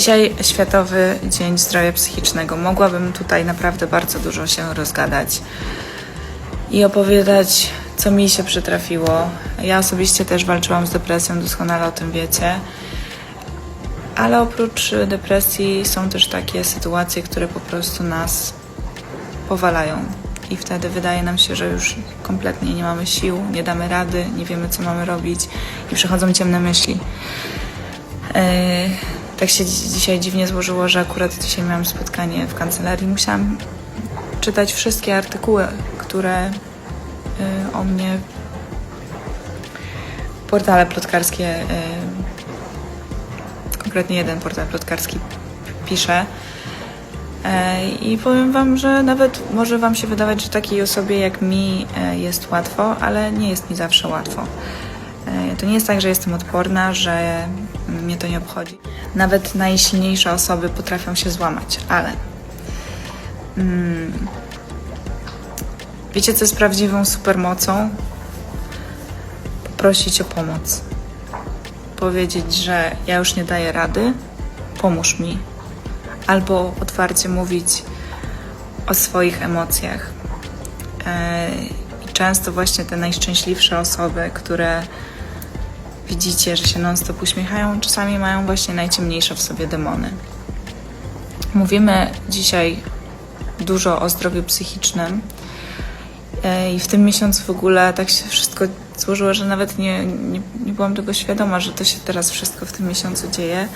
Dzisiaj Światowy Dzień Zdrowia Psychicznego. Mogłabym tutaj naprawdę bardzo dużo się rozgadać i opowiadać, co mi się przytrafiło. Ja osobiście też walczyłam z depresją, doskonale o tym wiecie. Ale oprócz depresji są też takie sytuacje, które po prostu nas powalają. I wtedy wydaje nam się, że już kompletnie nie mamy sił, nie damy rady, nie wiemy, co mamy robić i przychodzą ciemne myśli. Yy, tak się dzi- dzisiaj dziwnie złożyło, że akurat dzisiaj miałam spotkanie w kancelarii. Musiałam czytać wszystkie artykuły, które yy, o mnie portale plotkarskie, yy, konkretnie jeden portal plotkarski pisze. E, I powiem Wam, że nawet może Wam się wydawać, że takiej osobie jak mi e, jest łatwo, ale nie jest mi zawsze łatwo. E, To nie jest tak, że jestem odporna, że mnie to nie obchodzi. Nawet najsilniejsze osoby potrafią się złamać, ale. Mm, wiecie, co jest prawdziwą supermocą? Poprosić o pomoc. Powiedzieć, że ja już nie daję rady, pomóż mi, albo otwarcie mówić o swoich emocjach. E, I często właśnie te najszczęśliwsze osoby, które widzicie, że się non-stop uśmiechają, czasami mają właśnie najciemniejsze w sobie demony. Mówimy dzisiaj dużo o zdrowiu psychicznym. E, I w tym miesiącu w ogóle tak się wszystko złożyło, że nawet nie, nie, nie byłam tego świadoma, że to się teraz wszystko w tym miesiącu dzieje.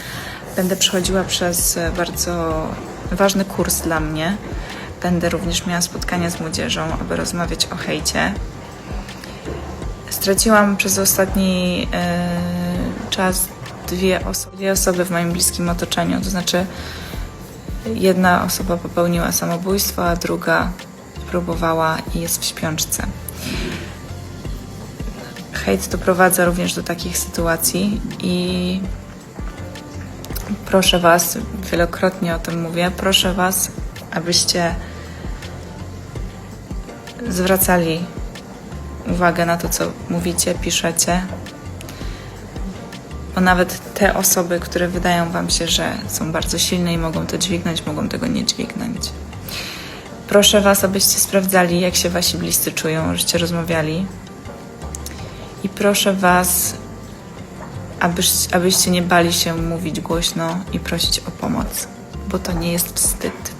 Będę przechodziła przez bardzo ważny kurs dla mnie. Będę również miała spotkania z młodzieżą, aby rozmawiać o hejcie. Straciłam przez ostatni e, czas dwie, oso- dwie osoby w moim bliskim otoczeniu, to znaczy jedna osoba popełniła samobójstwo, a druga próbowała i jest w śpiączce. Hejt doprowadza również do takich sytuacji i proszę Was, wielokrotnie o tym mówię, proszę Was, abyście zwracali uwagę na to, co mówicie, piszecie, bo nawet te osoby, które wydają Wam się, że są bardzo silne i mogą to dźwignąć, mogą tego nie dźwignąć. Proszę Was, abyście sprawdzali, jak się Wasi bliscy czują, żeście rozmawiali. I proszę Was, abyś, abyście nie bali się mówić głośno i prosić o pomoc, bo to nie jest wstyd.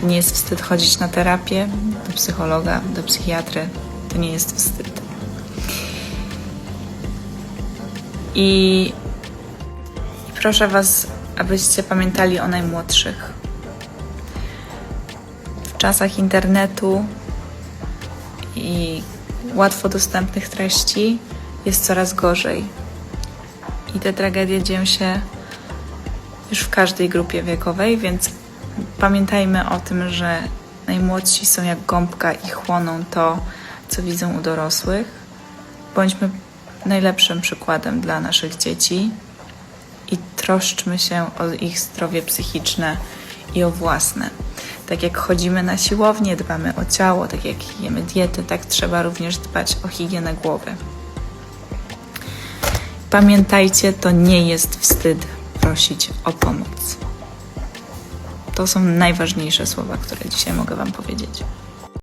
To nie jest wstyd chodzić na terapię, do psychologa, do psychiatry. To nie jest wstyd. I, proszę Was, abyście pamiętali o najmłodszych. W czasach internetu i łatwo dostępnych treści jest coraz gorzej. I te tragedie dzieją się już w każdej grupie wiekowej, więc pamiętajmy o tym, że najmłodsi są jak gąbka i chłoną to, co widzą u dorosłych. Bądźmy najlepszym przykładem dla naszych dzieci i troszczmy się o ich zdrowie psychiczne i o własne. Tak jak chodzimy na siłownię, dbamy o ciało, tak jak jemy diety, tak trzeba również dbać o higienę głowy. Pamiętajcie, to nie jest wstyd prosić o pomoc. To są najważniejsze słowa, które dzisiaj mogę Wam powiedzieć.